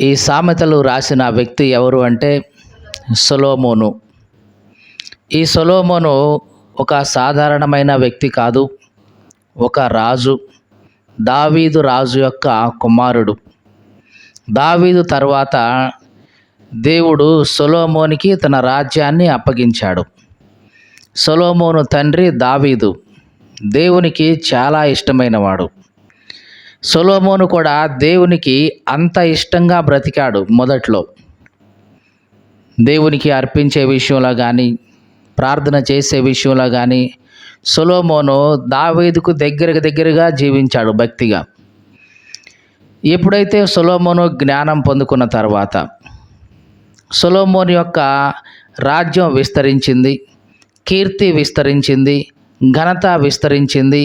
ఈ సామెతలు రాసిన వ్యక్తి ఎవరు అంటే సొలోమోను. ఈ సొలోమోను ఒక సాధారణమైన వ్యక్తి కాదు ఒక రాజు దావీదు రాజు యొక్క కుమారుడు. దావీదు తర్వాత దేవుడు సొలోమోనికి తన రాజ్యాన్ని అప్పగించాడు. సొలోమోను తండ్రి దావీదు దేవునికి చాలా ఇష్టమైనవాడు. సొలోమోను కూడా దేవునికి అంత ఇష్టంగా బ్రతికాడు మొదట్లో. దేవునికి అర్పించే విషయంలో కానీ ప్రార్థన చేసే విషయంలో కానీ సొలోమోను దావేదుకు దగ్గరకు దగ్గరగా జీవించాడు భక్తిగా. ఎప్పుడైతే సొలోమోను జ్ఞానం పొందుకున్న తర్వాత సొలోమోన్ యొక్క రాజ్యం విస్తరించింది కీర్తి విస్తరించింది ఘనత విస్తరించింది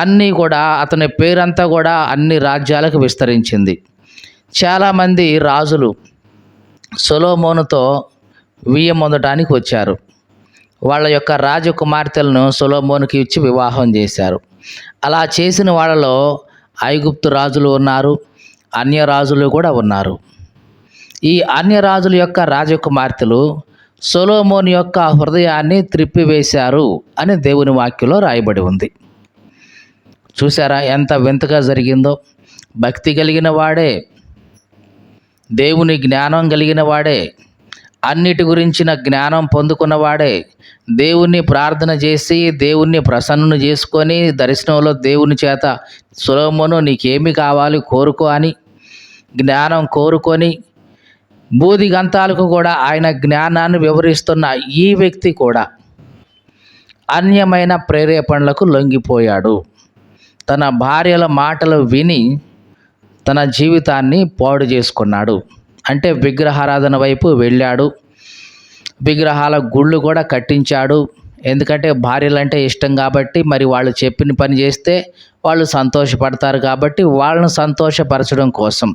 అన్నీ కూడా అతని పేరంతా కూడా అన్ని రాజ్యాలకు విస్తరించింది. చాలామంది రాజులు సొలోమోనుతో వియ్యం పొందటానికి వచ్చారు. వాళ్ళ యొక్క రాజకుమార్తెలను సొలోమోనుకి ఇచ్చి వివాహం చేశారు. అలా చేసిన వాళ్ళలో ఐగుప్తు రాజులు ఉన్నారు అన్య రాజులు కూడా ఉన్నారు. ఈ అన్య రాజుల యొక్క రాజకుమార్తెలు సొలోమోన్ యొక్క హృదయాన్ని త్రిప్పివేశారు అని దేవుని వాక్యంలో రాయబడి ఉంది. చూసారా ఎంత వింతగా జరిగిందో? భక్తి కలిగిన వాడే దేవుని జ్ఞానం కలిగిన వాడే అన్నిటి గురించిన జ్ఞానం పొందుకున్నవాడే దేవుణ్ణి ప్రార్థన చేసి దేవుణ్ణి ప్రసన్నును చేసుకొని దర్శనంలో దేవుని చేత సులభమును నీకేమి కావాలి కోరుకో అని జ్ఞానం కోరుకొని బూది గంతాలకు కూడా ఆయన జ్ఞానాన్ని వివరిస్తున్న ఈ వ్యక్తి కూడా అన్యమైన ప్రేరేపణలకు లొంగిపోయాడు. తన భార్యల మాటలు విని తన జీవితాన్ని పాడు చేసుకున్నాడు. అంటే విగ్రహారాధన వైపు వెళ్ళాడు. విగ్రహాల గుళ్ళు కూడా కట్టించాడు. ఎందుకంటే భార్యలంటే ఇష్టం కాబట్టి మరి వాళ్ళు చెప్పిన పని చేస్తే వాళ్ళు సంతోషపడతారు కాబట్టి వాళ్ళను సంతోషపరచడం కోసం.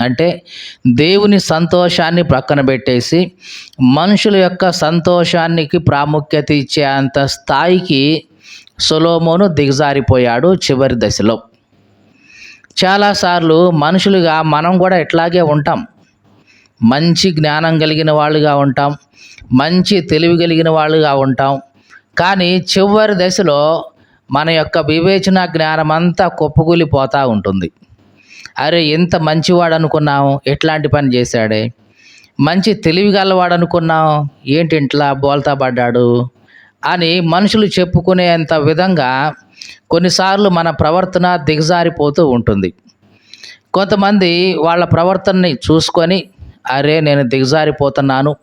అంటే దేవుని సంతోషాన్ని ప్రక్కన పెట్టేసి మనుషుల యొక్క సంతోషానికి ప్రాముఖ్యత ఇచ్చే అంత స్థాయికి సొలోమోను దిగజారిపోయాడు చివరి దశలో. చాలాసార్లు మనుషులుగా మనం కూడా ఇట్లాగే ఉంటాం. మంచి జ్ఞానం కలిగిన వాళ్ళుగా ఉంటాం. మంచి తెలివి కలిగిన వాళ్ళుగా ఉంటాం. కానీ చివరి దశలో మన యొక్క వివేచన జ్ఞానం అంతా కుప్పకూలిపోతూ ఉంటుంది. అరే ఎంత మంచివాడు అనుకున్నాం ఎట్లాంటి పని చేశాడే? మంచి తెలివి గలవాడు అనుకున్నాం ఏంటి ఇంట్లో బోల్తా పడ్డాడు? అని మనుషులు చెప్పుకునేంత విధంగా కొన్నిసార్లు మన ప్రవర్తన దిగజారిపోతూ ఉంటుంది. కొంతమంది వాళ్ళ ప్రవర్తనని చూసుకొని అరే నేను దిగజారిపోతున్నాను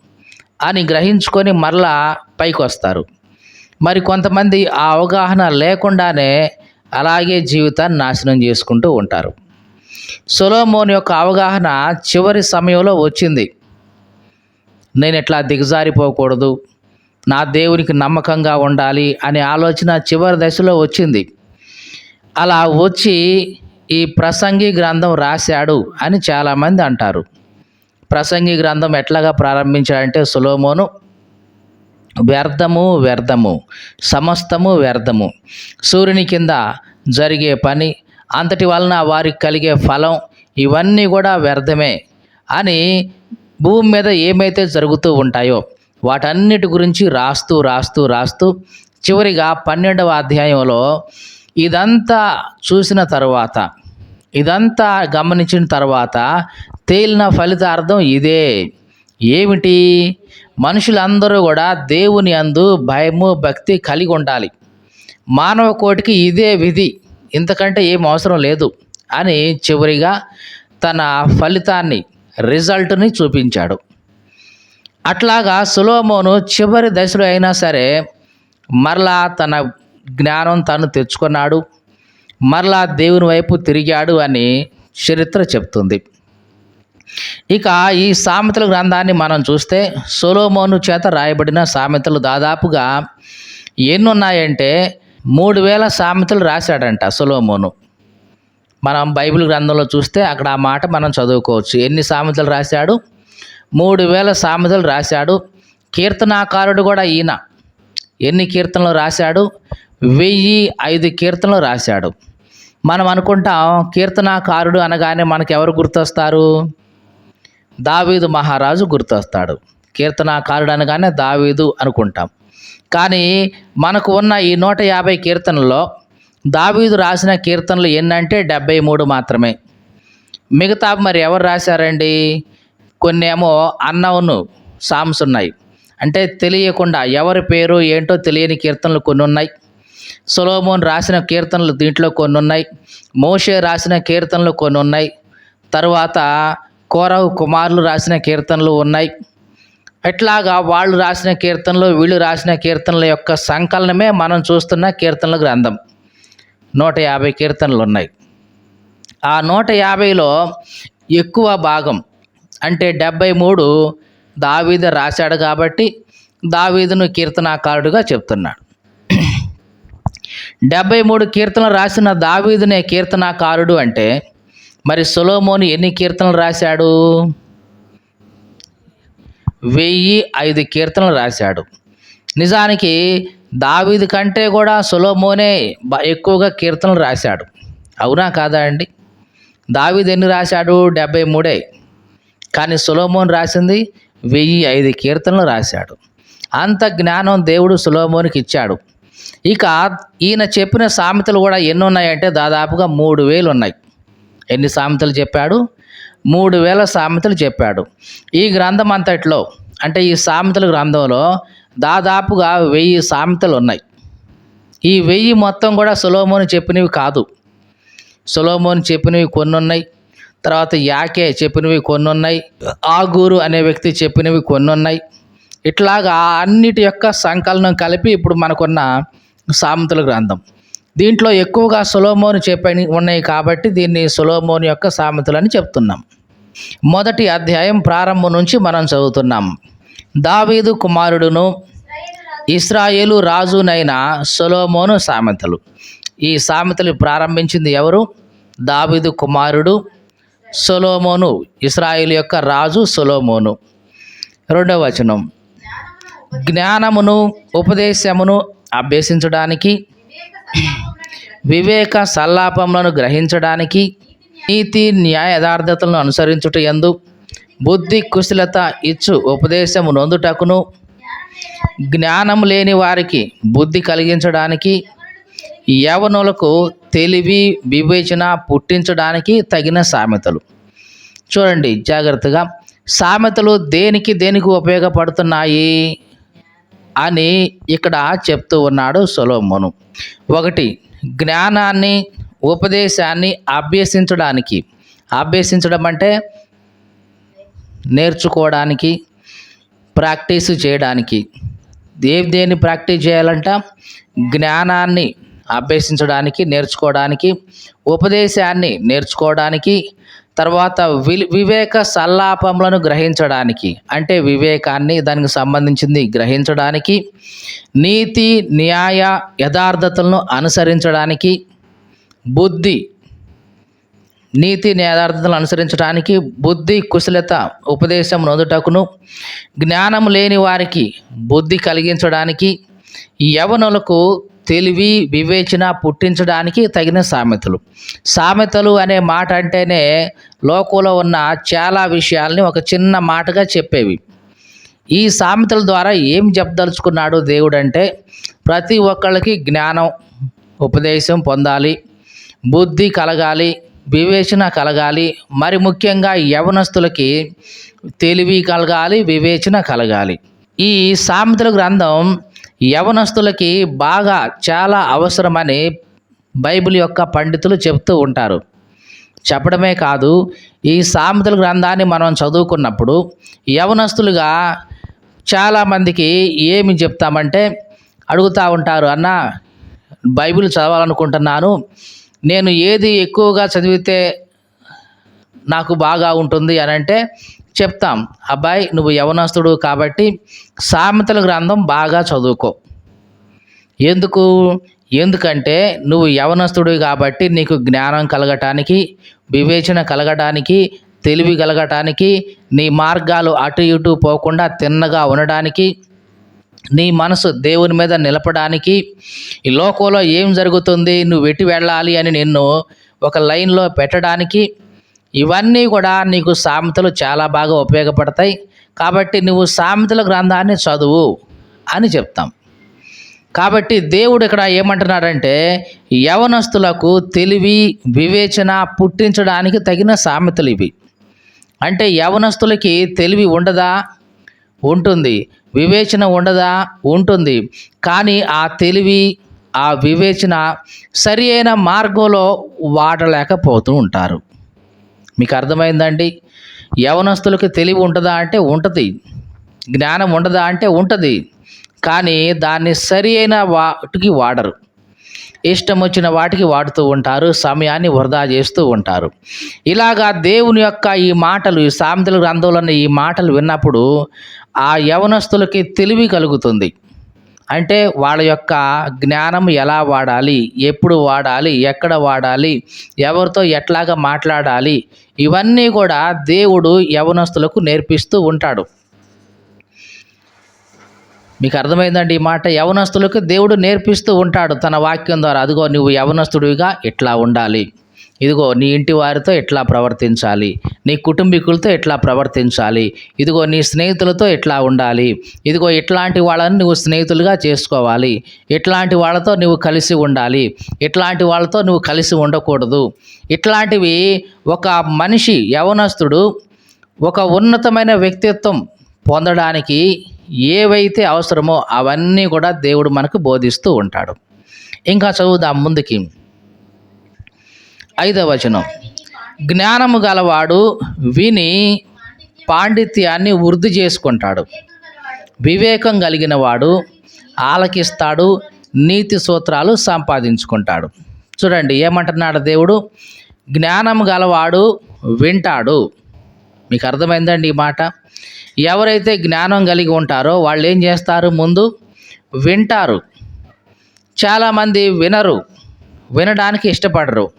అని గ్రహించుకొని మరలా పైకి వస్తారు మరి కొంతమంది ఆ అవగాహన లేకుండానే అలాగే జీవితాన్ని నాశనం చేసుకుంటూ ఉంటారు. సొలోమోన్ యొక్క అవగాహన చివరి సమయంలో వచ్చింది. నేను ఇట్లా దిగజారిపోకూడదు? నా దేవునికి నమ్మకంగా ఉండాలి అనే ఆలోచన చివరి దశలో వచ్చింది. అలా వచ్చి ఈ ప్రసంగి గ్రంథం రాశాడు అని చాలామంది అంటారు. ప్రసంగి గ్రంథం ఎట్లాగా ప్రారంభించాడంటే సులోమోను వ్యర్థము వ్యర్థము సమస్తము వ్యర్థము సూర్యుని కింద జరిగే పని అంతటి వలన వారికి కలిగే ఫలం ఇవన్నీ కూడా వ్యర్థమే అని భూమి మీద ఏమైతే జరుగుతూ ఉంటాయో వాటన్నిటి గురించి రాస్తూ రాస్తూ రాస్తూ చివరిగా పన్నెండవ అధ్యాయంలో ఇదంతా చూసిన తర్వాత ఇదంతా గమనించిన తర్వాత తేలిన ఫలితార్థం ఇదే. ఏమిటి? మనుషులందరూ కూడా దేవుని అందు భయము భక్తి కలిగి ఉండాలి. మానవ కోటికి ఇదే విధి. ఇంతకంటే ఏం అవసరం లేదు అని చివరిగా తన ఫలితాన్ని రిజల్ట్ని చూపించాడు. అట్లాగా సులోమోను చివరి దశలో అయినా సరే మరలా తన జ్ఞానం తను తెచ్చుకున్నాడు. మరలా దేవుని వైపు తిరిగాడు అని చరిత్ర చెప్తుంది. ఇక ఈ సామెతల గ్రంథాన్ని మనం చూస్తే సొలోమోను చేత రాయబడిన సామెతలు దాదాపుగా ఎన్ని ఉన్నాయంటే మూడు వేల సామెతలు రాశాడంట సొలోమోను. మనం బైబిల్ గ్రంథంలో చూస్తే అక్కడ ఆ మాట మనం చదువుకోవచ్చు. ఎన్ని సామెతలు రాశాడు? మూడు వేల సామెతలు రాశాడు. కీర్తనాకారుడు కూడా ఈయన. ఎన్ని కీర్తనలు రాశాడు? వెయ్యి ఐదు కీర్తనలు రాశాడు. మనం అనుకుంటాం కీర్తనాకారుడు అనగానే మనకు ఎవరు గుర్తొస్తారు? దావీదు మహారాజు గుర్తొస్తాడు. కీర్తనాకారుడు అనగానే దావీదు అనుకుంటాం. కానీ మనకు ఉన్న ఈ నూట యాభై కీర్తనల్లో దావీదు రాసిన కీర్తనలు ఎన్నంటే డెబ్బై మూడు మాత్రమే. మిగతా మరి ఎవరు రాశారండి? కొన్ని ఏమో అన్నవును సామ్స్ ఉన్నాయి అంటే తెలియకుండా ఎవరి పేరు ఏంటో తెలియని కీర్తనలు కొన్ని ఉన్నాయి సొలోమోన్ రాసిన కీర్తనలు దీంట్లో కొన్ని ఉన్నాయి మోషే రాసిన కీర్తనలు కొన్ని ఉన్నాయి తరువాత కోరవు కుమారులు రాసిన కీర్తనలు ఉన్నాయి. ఎట్లాగా వాళ్ళు రాసిన కీర్తనలు వీళ్ళు రాసిన కీర్తనల యొక్క సంకలనమే మనం చూస్తున్న కీర్తనల గ్రంథం. నూట యాభై కీర్తనలు ఉన్నాయి. ఆ నూట యాభైలో ఎక్కువ భాగం అంటే డెబ్బై మూడు దావీదు రాశాడు కాబట్టి దావీదును కీర్తనాకారుడుగా చెప్తున్నాడు. డెబ్బై మూడు కీర్తనలు రాసిన దావీదునే కీర్తనాకారుడు అంటే మరి సొలోమోని ఎన్ని కీర్తనలు రాశాడు? వెయ్యి ఐదు కీర్తనలు రాశాడు. నిజానికి దావీదు కంటే కూడా సొలోమోనే ఎక్కువగా కీర్తనలు రాశాడు. అవునా కాదా అండి? దావీదు ఎన్ని రాశాడు? డెబ్బై మూడే. కానీ సులోమోన్ రాసింది వెయ్యి ఐదు కీర్తనలు రాశాడు. అంత జ్ఞానం దేవుడు సులోమోనికి ఇచ్చాడు. ఇక ఈయన చెప్పిన సామెతలు కూడా ఎన్ని ఉన్నాయంటే దాదాపుగా మూడు వేలు ఉన్నాయి. ఎన్ని సామెతలు చెప్పాడు? మూడు వేల సామెతలు చెప్పాడు. ఈ గ్రంథం అంతట్లో అంటే ఈ సామెతల గ్రంథంలో దాదాపుగా వెయ్యి సామెతలు ఉన్నాయి. ఈ వెయ్యి మొత్తం కూడా సులోమోని చెప్పినవి కాదు. సులోమోని చెప్పినవి కొన్ని ఉన్నాయి తర్వాత యాకే చెప్పినవి కొన్ని ఉన్నాయి ఆగూరు అనే వ్యక్తి చెప్పినవి కొన్ని ఉన్నాయి ఇట్లాగా అన్నిటి యొక్క సంకలనం కలిపి ఇప్పుడు మనకున్న సామెతల గ్రంథం. దీంట్లో ఎక్కువగా సులోమోని చెప్పని ఉన్నాయి కాబట్టి దీన్ని సులోమోని యొక్క సామెతలు అని చెప్తున్నాం. మొదటి అధ్యాయం ప్రారంభం నుంచి మనం చదువుతున్నాం. దావీదు కుమారుడును ఇస్రాయేలు రాజునైన సొలోమోను సామెతలు. ఈ సామెతలు ప్రారంభించింది ఎవరు? దావీదు కుమారుడు సొలోమోను ఇస్రాయిల్ యొక్క రాజు సొలోమోను. రెండవ వచనం. జ్ఞానమును ఉపదేశమును అభ్యసించడానికి వివేక సల్లాపములను గ్రహించడానికి నీతి న్యాయ యథార్థతలను అనుసరించుట ఎందు బుద్ధి కుశలత ఇచ్చు ఉపదేశము నొందుటకును జ్ఞానం లేని వారికి బుద్ధి కలిగించడానికి యవనులకు తెలివి వివేచన పుట్టించడానికి తగిన సామెతలు. చూడండి జాగ్రత్తగా. సామెతలు దేనికి దేనికి ఉపయోగపడుతున్నాయి అని ఇక్కడ చెప్తూ ఉన్నాడు సొలోమోను. ఒకటి జ్ఞానాన్ని ఉపదేశాన్ని అభ్యసించడానికి. అభ్యసించడం అంటే నేర్చుకోవడానికి ప్రాక్టీస్ చేయడానికి. దేని దేన్ని ప్రాక్టీస్ చేయాలంట? జ్ఞానాన్ని అభ్యసించడానికి నేర్చుకోవడానికి ఉపదేశాన్ని నేర్చుకోవడానికి తర్వాత వి వివేక సల్లాపములను గ్రహించడానికి. అంటే వివేకాన్ని దానికి సంబంధించింది గ్రహించడానికి నీతి న్యాయ యథార్థతలను అనుసరించడానికి బుద్ధి నీతి యథార్థతలను అనుసరించడానికి బుద్ధి కుశలత ఉపదేశం నొందుటకును జ్ఞానం లేని వారికి బుద్ధి కలిగించడానికి యవనులకు తెలివి వివేచన పుట్టించడానికి తగిన సామెతలు. సామెతలు అనే మాట అంటేనే లోకంలో ఉన్న చాలా విషయాల్ని ఒక చిన్న మాటగా చెప్పేవి. ఈ సామెతల ద్వారా ఏం చెప్పదలుచుకున్నాడు దేవుడు అంటే ప్రతి ఒక్కళ్ళకి జ్ఞానం ఉపదేశం పొందాలి బుద్ధి కలగాలి వివేచన కలగాలి మరి ముఖ్యంగా యవనస్తులకి తెలివి కలగాలి వివేచన కలగాలి. ఈ సామెతల గ్రంథం యవనస్తులకి బాగా చాలా అవసరమని బైబిల్ యొక్క పండితులు చెప్తూ ఉంటారు. చెప్పడమే కాదు ఈ సామెతల గ్రంథాన్ని మనం చదువుకున్నప్పుడు యవనస్తులుగా చాలామందికి ఏమి చెప్తామంటే అడుగుతూ ఉంటారు అన్న బైబిల్ చదవాలనుకుంటున్నాను. నేను ఏది ఎక్కువగా చదివితే నాకు బాగా ఉంటుంది అని అంటే చెప్తాం అబ్బాయి నువ్వు యవనస్తుడు కాబట్టి సామెతల గ్రంథం బాగా చదువుకో. ఎందుకు? ఎందుకంటే నువ్వు యవనస్తుడు కాబట్టి నీకు జ్ఞానం కలగటానికి వివేచన కలగటానికి తెలివి కలగటానికి నీ మార్గాలు అటు ఇటు పోకుండా తిన్నగా ఉండడానికి నీ మనసు దేవుని మీద నిలపడానికి ఈ లోకంలో ఏం జరుగుతుంది? నువ్వు ఎటు వెళ్ళాలి అని నిన్ను ఒక లైన్లో పెట్టడానికి ఇవన్నీ కూడా నీకు సామెతలు చాలా బాగా ఉపయోగపడతాయి. కాబట్టి నువ్వు సామెతల గ్రంథాన్ని చదువు అని చెప్తాం. కాబట్టి దేవుడు ఇక్కడ ఏమంటున్నాడంటే యవనస్తులకు తెలివి వివేచన పుట్టించడానికి తగిన సామెతలు ఇవి. అంటే యవనస్తులకి తెలివి ఉండదా? ఉంటుంది. వివేచన ఉండదా? ఉంటుంది. కానీ ఆ తెలివి ఆ వివేచన సరి అయిన మార్గంలో వాడలేకపోతూ ఉంటారు. మీకు అర్థమైందండి? యవనస్తులకు తెలివి ఉంటుందా అంటే ఉంటుంది. జ్ఞానం ఉండదా అంటే ఉంటుంది. కానీ దాన్ని సరి అయిన వాటికి వాడరు. ఇష్టం వచ్చిన వాటికి వాడుతూ ఉంటారు. సమయాన్ని వృధా చేస్తూ ఉంటారు. ఇలాగా దేవుని యొక్క ఈ మాటలు ఈ సామెతల గ్రంథంలో ఈ మాటలు విన్నప్పుడు ఆ యవనస్తులకి తెలివి కలుగుతుంది. అంటే వాళ్ళ యొక్క జ్ఞానం ఎలా వాడాలి ఎప్పుడు వాడాలి ఎక్కడ వాడాలి ఎవరితో ఎట్లాగా మాట్లాడాలి ఇవన్నీ కూడా దేవుడు యవనస్తులకు నేర్పిస్తూ ఉంటాడు. మీకు అర్థమైందండి ఈ మాట? యవనస్తులకు దేవుడు నేర్పిస్తూ ఉంటాడు తన వాక్యం ద్వారా. అదిగో నువ్వు యవనస్తుడివిగా ఇట్లా ఉండాలి. ఇదిగో నీ ఇంటి వారితో ఎట్లా ప్రవర్తించాలి? నీ కుటుంబీకులతో ఎట్లా ప్రవర్తించాలి? ఇదిగో నీ స్నేహితులతో ఎట్లా ఉండాలి? ఇదిగో ఇట్లాంటి వాళ్ళని నువ్వు స్నేహితులుగా చేసుకోవాలి. ఇట్లాంటి వాళ్ళతో నువ్వు కలిసి ఉండాలి. ఇట్లాంటి వాళ్ళతో నువ్వు కలిసి ఉండకూడదు. ఇట్లాంటివి ఒక మనిషి యవనస్తుడు ఒక ఉన్నతమైన వ్యక్తిత్వం పొందడానికి ఏవైతే అవసరమో అవన్నీ కూడా దేవుడు మనకు బోధిస్తూ ఉంటాడు. ఇంకా చదువుదాం ముందుకి. ఐదవ వచనం. జ్ఞానము గలవాడు విని పాండిత్యాన్ని వృద్ధి చేసుకుంటాడు. వివేకం కలిగిన వాడు ఆలకిస్తాడు నీతి సూత్రాలు సంపాదించుకుంటాడు. చూడండి ఏమంటున్నాడు దేవుడు? జ్ఞానం గలవాడు వింటాడు. మీకు అర్థమైందండి ఈ మాట? ఎవరైతే జ్ఞానం కలిగి ఉంటారో వాళ్ళు ఏం చేస్తారు ముందు? వింటారు. చాలామంది వినరు. వినడానికి ఇష్టపడరు.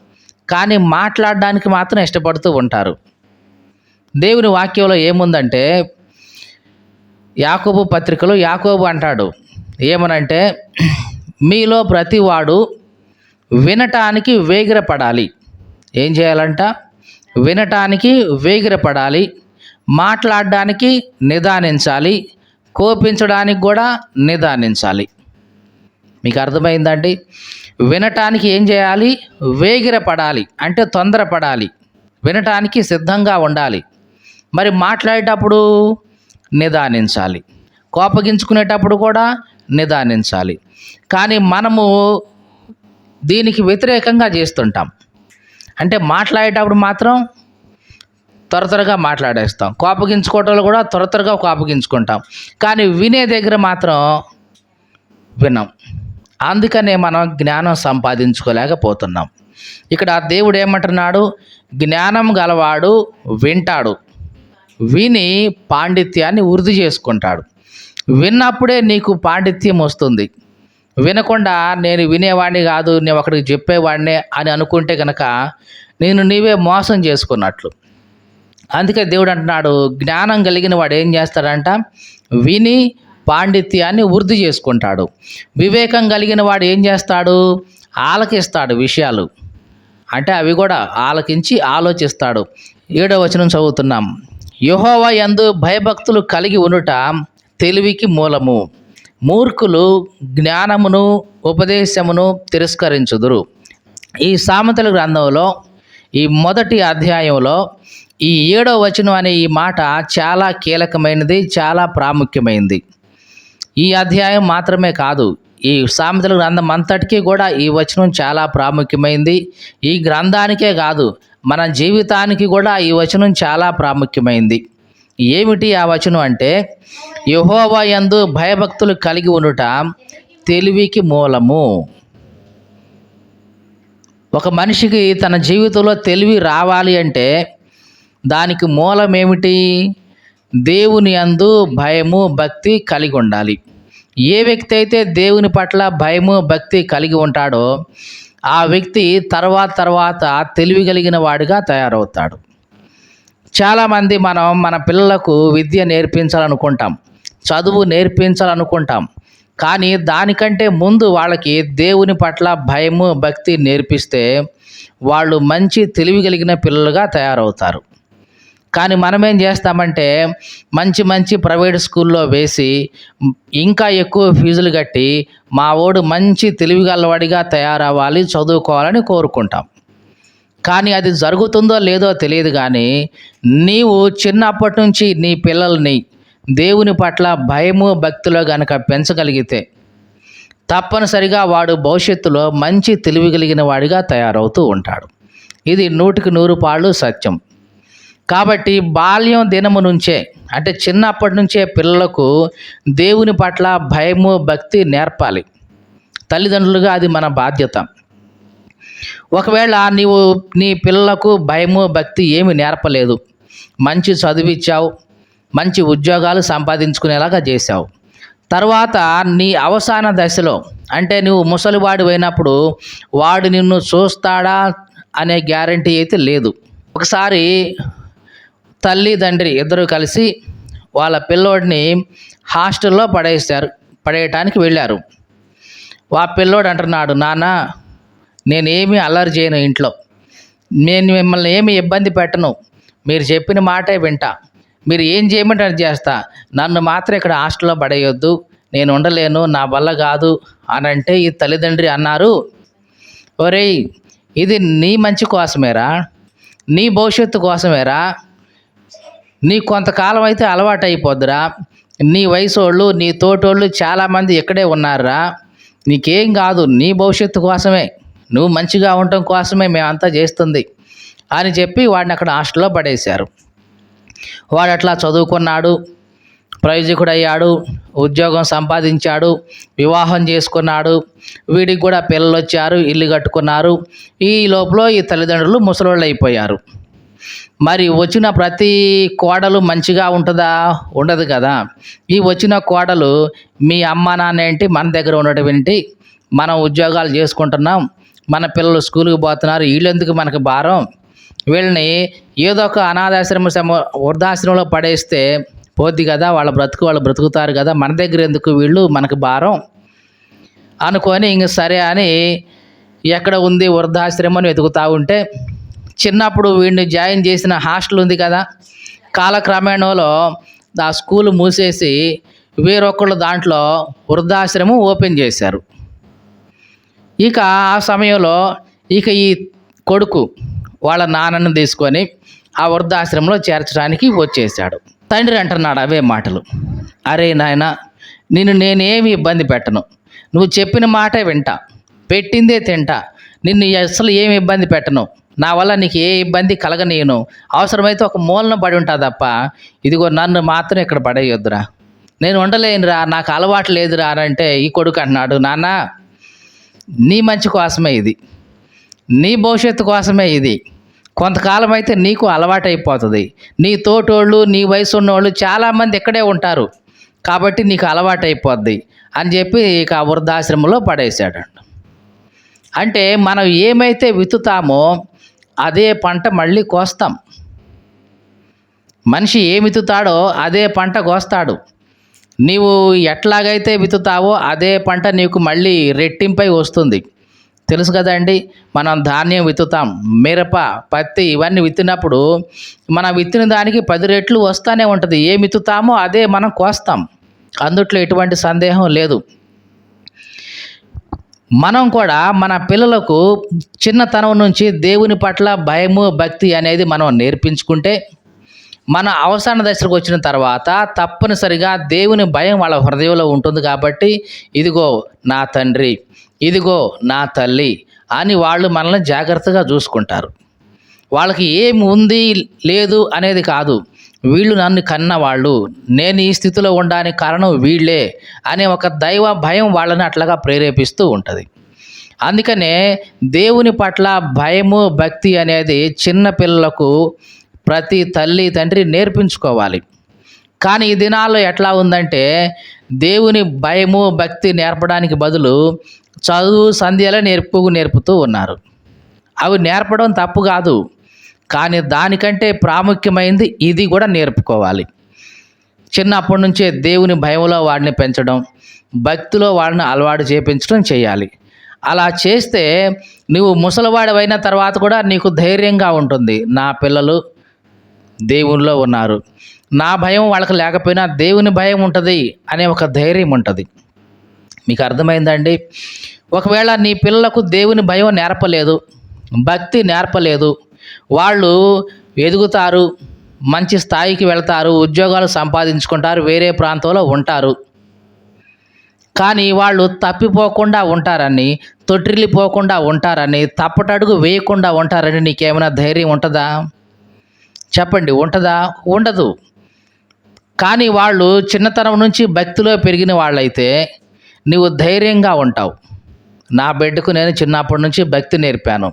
కానీ మాట్లాడడానికి మాత్రం ఇష్టపడుతూ ఉంటారు. దేవుని వాక్యంలో ఏముందంటే యాకోబు పత్రికలో యాకోబు అంటాడు ఏమనంటే మీలో ప్రతివాడు వినటానికి వేగిరపడాలి. ఏం చేయాలంట? వినటానికి వేగిరపడాలి మాట్లాడడానికి నిదానించాలి కోపించడానికి కూడా నిదానించాలి. మీకు అర్థమైందండి? వినటానికి ఏం చేయాలి? వేగిరపడాలి. అంటే తొందరపడాలి. వినటానికి సిద్ధంగా ఉండాలి. మరి మాట్లాడేటప్పుడు నిదానించాలి. కోపగించుకునేటప్పుడు కూడా నిదానించాలి. కానీ మనము దీనికి వ్యతిరేకంగా చేస్తుంటాం. అంటే మాట్లాడేటప్పుడు మాత్రం త్వర త్వరగా మాట్లాడేస్తాం. కోపగించుకోవటంలో కూడా త్వర త్వరగా కోపగించుకుంటాం. కానీ వినే దగ్గర మాత్రం వినం. అందుకనే మనం జ్ఞానం సంపాదించుకోలేకపోతున్నాం. ఇక్కడ దేవుడు ఏమంటున్నాడు? జ్ఞానం గలవాడు వింటాడు. విని పాండిత్యాన్ని వృద్ధి చేసుకుంటాడు. విన్నప్పుడే నీకు పాండిత్యం వస్తుంది. వినకుండా నేను వినేవాడిని కాదు నేను ఒకడికి చెప్పేవాడినే అని అనుకుంటే కనుక నేను నీవే మోసం చేసుకున్నట్లు. అందుకే దేవుడు అంటున్నాడు జ్ఞానం కలిగిన వాడు ఏం చేస్తాడంట? విని పాండిత్యాన్ని వృద్ధి చేసుకుంటాడు. వివేకం కలిగిన వాడు ఏం చేస్తాడు? ఆలకిస్తాడు విషయాలు. అంటే అవి కూడా ఆలకించి ఆలోచిస్తాడు. ఏడో వచనం చదువుతున్నాం. యుహోవ యందు భయభక్తులు కలిగి ఉండుట తెలివికి మూలము. మూర్ఖులు జ్ఞానమును ఉపదేశమును తిరస్కరించుదురు. ఈ సామెతల గ్రంథంలో ఈ మొదటి అధ్యాయంలో ఈ ఏడో వచనం అనే ఈ మాట చాలా కీలకమైనది చాలా ప్రాముఖ్యమైనది ఈ అధ్యాయం మాత్రమే కాదు ఈ సామెతల గ్రంథం అంతటికీ కూడా ఈ వచనం చాలా ప్రాముఖ్యమైంది. ఈ గ్రంథానికే కాదు మన జీవితానికి కూడా ఈ వచనం చాలా ప్రాముఖ్యమైంది. ఏమిటి ఆ వచనం అంటే యహోవా యందు భయభక్తులు కలిగి ఉండుట తెలివికి మూలము. ఒక మనిషికి తన జీవితంలో తెలివి రావాలి అంటే దానికి మూలం ఏమిటి దేవుని అందు భయము భక్తి కలిగి ఉండాలి. ఏ వ్యక్తి అయితే దేవుని పట్ల భయము భక్తి కలిగి ఉంటాడో ఆ వ్యక్తి తర్వాత తర్వాత తెలివి కలిగిన వాడిగా తయారవుతాడు. చాలామంది మనం మన పిల్లలకు విద్య నేర్పించాలనుకుంటాం చదువు నేర్పించాలనుకుంటాం కానీ దానికంటే ముందు వాళ్ళకి దేవుని పట్ల భయము భక్తి నేర్పిస్తే వాళ్ళు మంచి తెలివి కలిగిన పిల్లలుగా తయారవుతారు. కానీ మనం ఏం చేస్తామంటే మంచి మంచి ప్రైవేట్ స్కూల్లో వేసి ఇంకా ఎక్కువ ఫీజులు కట్టి మా ఓడు మంచి తెలివిగలవాడిగా తయారవ్వాలి చదువుకోవాలని కోరుకుంటాం. కానీ అది జరుగుతుందో లేదో తెలియదు కానీ నీవు చిన్నప్పటి నుంచి నీ పిల్లల్ని దేవుని పట్ల భయము భక్తిలో గనక పెంచగలిగితే తప్పనిసరిగా వాడు భవిష్యత్తులో మంచి తెలివి కలిగిన వాడిగా తయారవుతూ ఉంటాడు. ఇది నూటికి నూరు పాళ్ళు సత్యం. కాబట్టి బాల్యం దినము నుంచే అంటే చిన్నప్పటి నుంచే పిల్లలకు దేవుని పట్ల భయము భక్తి నేర్పాలి. తల్లిదండ్రులుగా అది మన బాధ్యత. ఒకవేళ నీవు నీ పిల్లలకు భయము భక్తి ఏమి నేర్పలేదు. మంచి చదివిచ్చావు మంచి ఉద్యోగాలు సంపాదించుకునేలాగా చేశావు. తర్వాత నీ అవసాన దశలో అంటే నువ్వు ముసలివాడు అయినప్పుడు వాడు నిన్ను చూస్తాడా అనే గ్యారంటీ అయితే లేదు. ఒకసారి తల్లి తండ్రి ఇద్దరు కలిసి వాళ్ళ పిల్లోడిని హాస్టల్లో పడేశారు పడేయటానికి వెళ్ళారు. ఆ పిల్లోడు అంటున్నాడు నాన్న నేనేమి అల్లరి చేయను ఇంట్లో. నేను మిమ్మల్ని ఏమి ఇబ్బంది పెట్టను. మీరు చెప్పిన మాటే వింటా. మీరు ఏం చేయమంటే చేస్తా? నన్ను మాత్రం ఇక్కడ హాస్టల్లో పడేయొద్దు. నేను ఉండలేను నా వల్ల కాదు అని అంటే ఈ తల్లిదండ్రి అన్నారు. ఒరేయ్ ఇది నీ మంచి కోసమేరా? నీ భవిష్యత్తు కోసమేరా? నీ కొంతకాలం అయితే అలవాటు అయిపోద్దిరా నీ వయసు వాళ్ళు నీ తోటోళ్ళు చాలామంది ఇక్కడే ఉన్నారా నీకేం కాదు నీ భవిష్యత్తు కోసమే. నువ్వు మంచిగా ఉండటం కోసమే మేమంతా చేస్తుంది అని చెప్పి వాడిని అక్కడ హాస్టల్లో పడేశారు. వాడు అట్లా చదువుకున్నాడు ప్రయోజకుడయ్యాడు ఉద్యోగం సంపాదించాడు వివాహం చేసుకున్నాడు వీడికి కూడా పిల్లలు వచ్చారు ఇల్లు కట్టుకున్నారు. ఈ లోపల ఈ తల్లిదండ్రులు ముసలోళ్ళు అయిపోయారు మరి వచ్చిన ప్రతి కోడలు మంచిగా ఉంటుందా? ఉండదు కదా. ఈ వచ్చిన కోడలు మీ అమ్మ నాన్న ఏంటి? మన దగ్గర ఉండటం మనం ఉద్యోగాలు చేసుకుంటున్నాం. మన పిల్లలు స్కూల్కి పోతున్నారు. వీళ్ళెందుకు మనకు భారం? వీళ్ళని ఏదో ఒక అనాథాశ్రమ సమ వృద్ధాశ్రమంలో పడేస్తే పోద్ది కదా. వాళ్ళ బ్రతుకు వాళ్ళు బ్రతుకుతారు కదా. మన దగ్గర ఎందుకు వీళ్ళు మనకు భారం? అనుకొని ఇంక సరే అని ఎక్కడ ఉంది వృద్ధాశ్రమం అని వెతుకుతూ ఉంటే చిన్నప్పుడు వీడిని జాయిన్ చేసిన హాస్టల్ ఉంది కదా కాలక్రమేణలో ఆ స్కూల్ మూసేసి వేరొకళ్ళు దాంట్లో వృద్ధాశ్రమం ఓపెన్ చేశారు. ఇక ఆ సమయంలో ఇక ఈ కొడుకు వాళ్ళ నాన్నను తీసుకొని ఆ వృద్ధాశ్రమంలో చేర్చడానికి వచ్చేసాడు తండ్రి అంటున్నాడు అవే మాటలు. అరే నాయన నిన్ను నేనేమి ఇబ్బంది పెట్టను. నువ్వు చెప్పిన మాటే వింటా. పెట్టిందే తింటా. నిన్ను అసలు ఏమి ఇబ్బంది పెట్టను? నా వల్ల నీకు ఏ ఇబ్బంది కలగనీయను? అవసరమైతే ఒక మూలన పడి ఉంటా తప్ప ఇదిగో నన్ను మాత్రం ఇక్కడ పడేయొద్దురా. నేను ఉండలేనురా నాకు అలవాటు లేదురా అని అంటే ఈ కొడుకు అంటున్నాడు నాన్న నీ మంచి కోసమే ఇది. నీ భవిష్యత్తు కోసమే ఇది. కొంతకాలం అయితే నీకు అలవాటైపోతుంది నీ తోటోళ్ళు నీ వయసు ఉన్నోళ్ళు చాలామంది ఇక్కడే ఉంటారు. కాబట్టి నీకు అలవాటైపోద్ది అని చెప్పి ఇక ఆ వృద్ధాశ్రమంలో పడేశాడు అంటే మనం ఏమైతే విత్తుతామో అదే పంట మళ్ళీ కోస్తాం. మనిషి ఏమి విత్తుతాడో అదే పంట కోస్తాడు. నీవు ఎట్లాగైతే విత్తుతావో అదే పంట నీకు మళ్ళీ రెట్టింపై వస్తుంది. తెలుసు కదండి మనం ధాన్యం విత్తుతాం. మిరప పత్తి ఇవన్నీ విత్తినప్పుడు మనం విత్తిన దానికి పది రెట్లు వస్తూనే ఉంటుంది. ఏం విత్తుతామో అదే మనం కోస్తాం. అందుట్లో ఎటువంటి సందేహం లేదు. మనం కూడా మన పిల్లలకు చిన్నతనం నుంచి దేవుని పట్ల భయము భక్తి అనేది మనం నేర్పించుకుంటే మన అవసాన దశకు వచ్చిన తర్వాత తప్పనిసరిగా దేవుని భయం వాళ్ళ హృదయంలో ఉంటుంది కాబట్టి ఇదిగో నా తండ్రి ఇదిగో నా తల్లి అని వాళ్ళు మనల్ని జాగ్రత్తగా చూసుకుంటారు. వాళ్ళకి ఏమి ఉంది లేదు అనేది కాదు. వీళ్ళు నన్ను కన్న వాళ్ళు నేను ఈ స్థితిలో ఉండడానికి కారణం వీళ్ళే అనే ఒక దైవ భయం వాళ్ళని అట్లాగా ప్రేరేపిస్తూ ఉంటుంది. అందుకనే దేవుని పట్ల భయము భక్తి అనేది చిన్న పిల్లలకు ప్రతి తల్లి తండ్రి నేర్పించుకోవాలి. కానీ ఈ దినాల్లో ఎట్లా ఉందంటే దేవుని భయము భక్తి నేర్పడానికి బదులు చదువు సంధ్యలే నేర్పు నేర్పుతూ ఉన్నారు. అవి నేర్పడం తప్పు కాదు. కానీ దానికంటే ప్రాముఖ్యమైనది ఇది కూడా నేర్పుకోవాలి. చిన్నప్పటి నుంచే దేవుని భయంలో వాడిని పెంచడం భక్తిలో వాడిని అలవాటు చేపించడం చేయాలి. అలా చేస్తే నువ్వు ముసలివాడివైన తర్వాత కూడా నీకు ధైర్యంగా ఉంటుంది. నా పిల్లలు దేవునిలో ఉన్నారు. నా భయం వాళ్ళకి లేకపోయినా దేవుని భయం ఉంటుంది అనే ఒక ధైర్యం ఉంటుంది. మీకు అర్థమైందండి? ఒకవేళ నీ పిల్లలకు దేవుని భయం నేర్పలేదు భక్తి నేర్పలేదు వాళ్ళు ఎదుగుతారు మంచి స్థాయికి వెళ్తారు ఉద్యోగాలు సంపాదించుకుంటారు వేరే ప్రాంతంలో ఉంటారు. కానీ వాళ్ళు తప్పిపోకుండా ఉంటారని తొట్టిల్లిపోకుండా ఉంటారని తప్పటడుగు వేయకుండా ఉంటారని నీకేమైనా ధైర్యం ఉంటుందా? చెప్పండి ఉంటుందా? ఉండదు. కానీ వాళ్ళు చిన్నతనం నుంచి భక్తిలో పెరిగిన వాళ్ళైతే నువ్వు ధైర్యంగా ఉంటావు. నా బిడ్డకు నేను చిన్నప్పటి నుంచి భక్తి నేర్పాను.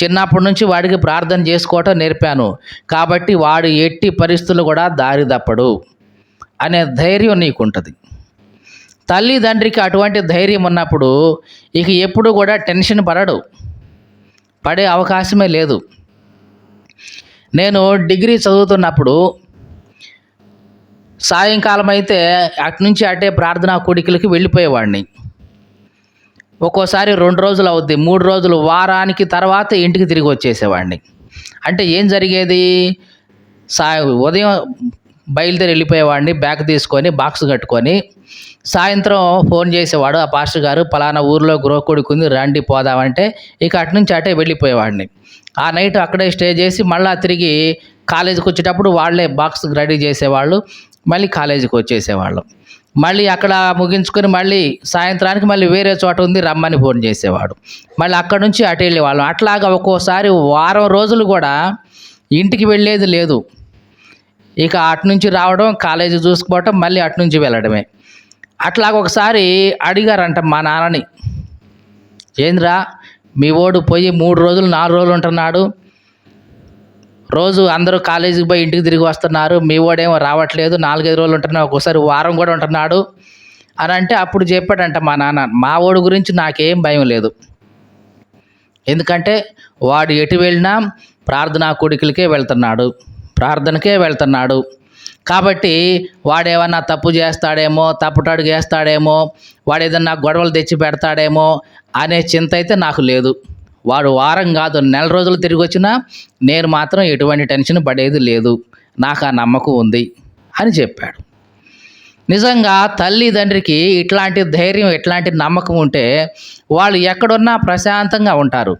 చిన్నప్పటి నుంచి వాడికి ప్రార్థన చేసుకోవటం నేర్పాను. కాబట్టి వాడు ఎట్టి పరిస్థితులు కూడా దారి తప్పడు అనే ధైర్యం నీకు ఉంటుంది తల్లిదండ్రికి అటువంటి ధైర్యం ఉన్నప్పుడు ఇక ఎప్పుడు కూడా టెన్షన్ పడడు. పడే అవకాశమే లేదు. నేను డిగ్రీ చదువుతున్నప్పుడు సాయంకాలం అయితే అటు నుంచి అటే ప్రార్థనా కూడికలకి వెళ్ళిపోయేవాడిని. ఒక్కోసారి రెండు రోజులు అవుద్ది మూడు రోజులు వారానికి తర్వాత ఇంటికి తిరిగి వచ్చేసేవాడిని. అంటే ఏం జరిగేది? సా ఉదయం బయలుదేరి వెళ్ళిపోయేవాడిని బ్యాగ్ తీసుకొని బాక్స్ కట్టుకొని సాయంత్రం ఫోన్ చేసేవాడు ఆ పాస్టర్ గారు పలానా ఊర్లో గృహ ఉంది రండి పోదామంటే ఇక అటు నుంచి అటే వెళ్ళిపోయేవాడిని. ఆ నైట్ అక్కడే స్టే చేసి మళ్ళీ తిరిగి కాలేజీకి వచ్చేటప్పుడు వాళ్ళే బాక్స్ రెడీ చేసేవాళ్ళు మళ్ళీ కాలేజీకి వచ్చేసేవాళ్ళు. మళ్ళీ అక్కడ ముగించుకొని మళ్ళీ సాయంత్రానికి మళ్ళీ వేరే చోట ఉంది రమ్మని ఫోన్ చేసేవాడు. మళ్ళీ అక్కడ నుంచి అటు వెళ్ళేవాళ్ళం అట్లాగా ఒక్కోసారి వారం రోజులు కూడా ఇంటికి వెళ్ళేది లేదు. ఇక అటు నుంచి రావడం కాలేజీ చూసుకోవటం మళ్ళీ అటు నుంచి వెళ్ళడమే. అట్లాగ ఒకసారి అడిగారంట మా నాన్నని. ఏంద్రా మీ ఓడు పోయి మూడు రోజులు నాలుగు రోజులు ఉంటున్నాడు. రోజు అందరూ కాలేజీకి పోయి ఇంటికి తిరిగి వస్తున్నారు. మీ వాడేమో రావట్లేదు. నాలుగైదు రోజులు ఉంటున్నాడు ఒక్కోసారి వారం కూడా ఉంటున్నాడు. అని అంటే అప్పుడు చెప్పాడంట మా నాన్న మా వాడు గురించి నాకేం భయం లేదు. ఎందుకంటే వాడు ఎటు వెళ్ళినా ప్రార్థనా కోడికలకే వెళ్తున్నాడు. ప్రార్థనకే వెళ్తున్నాడు. కాబట్టి వాడేమన్నా తప్పు చేస్తాడేమో తప్పుటాడు చేస్తాడేమో వాడు ఏదన్నా గొడవలు తెచ్చి పెడతాడేమో అనే చింత అయితే నాకు లేదు. వాడు వారం కాదు నెల రోజులు తిరిగి వచ్చినా నేను మాత్రం ఎటువంటి టెన్షన్ పడేది లేదు. నాకు ఆ నమ్మకం ఉంది అని చెప్పాడు. నిజంగా తల్లిదండ్రికి ఇట్లాంటి ధైర్యం ఇట్లాంటి నమ్మకం ఉంటే వాళ్ళు ఎక్కడున్నా ప్రశాంతంగా ఉంటారు.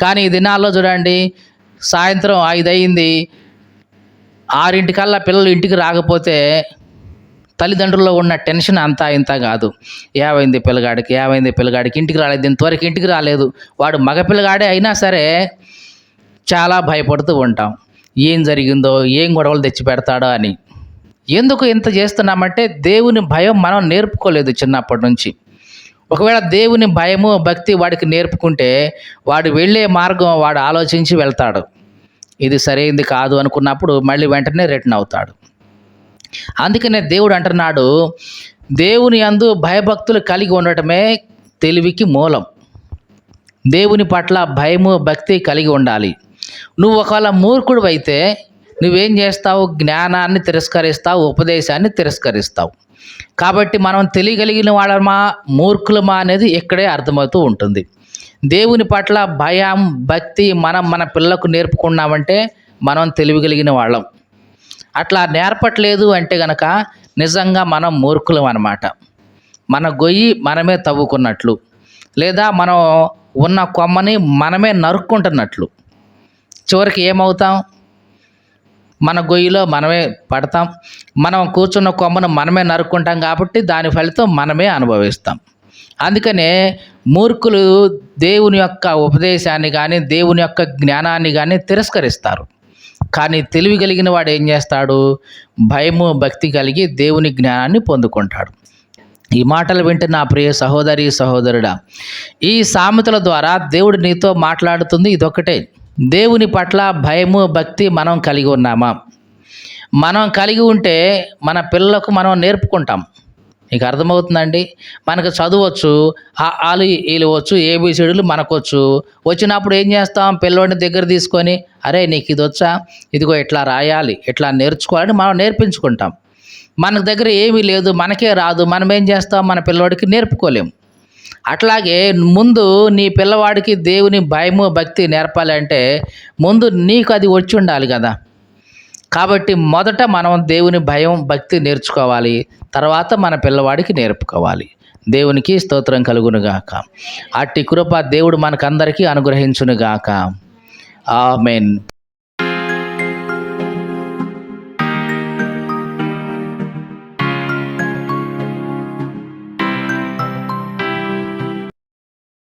కానీ ఈ దినాల్లో చూడండి సాయంత్రం ఐదు అయింది ఆరింటికల్లా పిల్లలు ఇంటికి రాకపోతే తల్లిదండ్రుల్లో ఉన్న టెన్షన్ అంతా ఇంత కాదు. ఏమైంది పిల్లగాడికి? ఏమైంది పిల్లగాడికి? ఇంటికి రాలేదు. ఇంతవరకు ఇంటికి రాలేదు. వాడు మగ పిల్లగాడే అయినా సరే చాలా భయపడుతూ ఉంటాం. ఏం జరిగిందో? ఏం గొడవలు తెచ్చి పెడతాడో అని. ఎందుకు ఇంత చేస్తున్నామంటే దేవుని భయం మనం నేర్పుకోలేదు చిన్నప్పటి నుంచి. ఒకవేళ దేవుని భయము భక్తి వాడికి నేర్పుకుంటే వాడు వెళ్ళే మార్గం వాడు ఆలోచించి వెళ్తాడు. ఇది సరైంది కాదు అనుకున్నప్పుడు మళ్ళీ వెంటనే రిటర్న్ అవుతాడు. అందుకనే దేవుడు అంటున్నాడు దేవుని అందు భయభక్తులు కలిగి ఉండటమే తెలివికి మూలం. దేవుని పట్ల భయము భక్తి కలిగి ఉండాలి. నువ్వు ఒకవేళ మూర్ఖుడు అయితే నువ్వేం చేస్తావు? జ్ఞానాన్ని తిరస్కరిస్తావు ఉపదేశాన్ని తిరస్కరిస్తావు. కాబట్టి మనం తెలియగలిగిన వాళ్ళమా మూర్ఖులమా అనేది ఇక్కడే అర్థమవుతూ ఉంటుంది. దేవుని పట్ల భయం భక్తి మనం మన పిల్లలకు నేర్పుకున్నామంటే మనం తెలియగలిగిన వాళ్ళం. అట్లా నేర్పట్లేదు అంటే గనక నిజంగా మనం మూర్ఖులం అన్నమాట. మన గొయ్యి మనమే తవ్వుకున్నట్లు లేదా మనం ఉన్న కొమ్మని మనమే నరుక్కుంటున్నట్లు. చివరికి ఏమవుతాం? మన గొయ్యిలో మనమే పడతాం. మనం కూర్చున్న కొమ్మను మనమే నరుక్కుంటాం కాబట్టి దాని ఫలితం మనమే అనుభవిస్తాం. అందుకనే మూర్ఖులు దేవుని యొక్క ఉపదేశాన్ని కానీ దేవుని యొక్క జ్ఞానాన్ని కానీ తిరస్కరిస్తారు. కానీ తెలివి కలిగిన వాడు ఏం చేస్తాడు? భయము భక్తి కలిగి దేవుని జ్ఞానాన్ని పొందుకుంటాడు. ఈ మాటలు వింటే నా ప్రియ సహోదరి సహోదరుడా ఈ సామెతల ద్వారా దేవుడు నీతో మాట్లాడుతుంది ఇదొకటే దేవుని పట్ల భయము భక్తి మనం కలిగి ఉన్నామా? మనం కలిగి ఉంటే మన పిల్లలకు మనం నేర్పుకుంటాం. నీకు అర్థమవుతుందండి? మనకు చదవచ్చు ఆ ఆలు వచ్చు ఏబిసిడులు మనకొచ్చు. వచ్చినప్పుడు ఏం చేస్తాం? పిల్లోడిని దగ్గర తీసుకొని అరే నీకు ఇది వచ్చా? ఇదిగో ఇట్లా రాయాలి ఇట్లా నేర్చుకోవాలని మనం నేర్పించుకుంటాం. మన దగ్గర ఏమీ లేదు మనకే రాదు మనం ఏం చేస్తాం? మన పిల్లవాడికి నేర్పుకోలేం. అట్లాగే ముందు నీ పిల్లవాడికి దేవుని భయము భక్తి నేర్పాలంటే ముందు నీకు అది వచ్చి ఉండాలి కదా. కాబట్టి మొదట మనం దేవుని భయం భక్తి నేర్చుకోవాలి. తర్వాత మన పిల్లవాడికి నేర్పుకోవాలి. దేవునికి స్తోత్రం కలుగునుగాక. అట్టి కృప దేవుడు మనకందరికీ అనుగ్రహించునుగాక. ఆమెన్.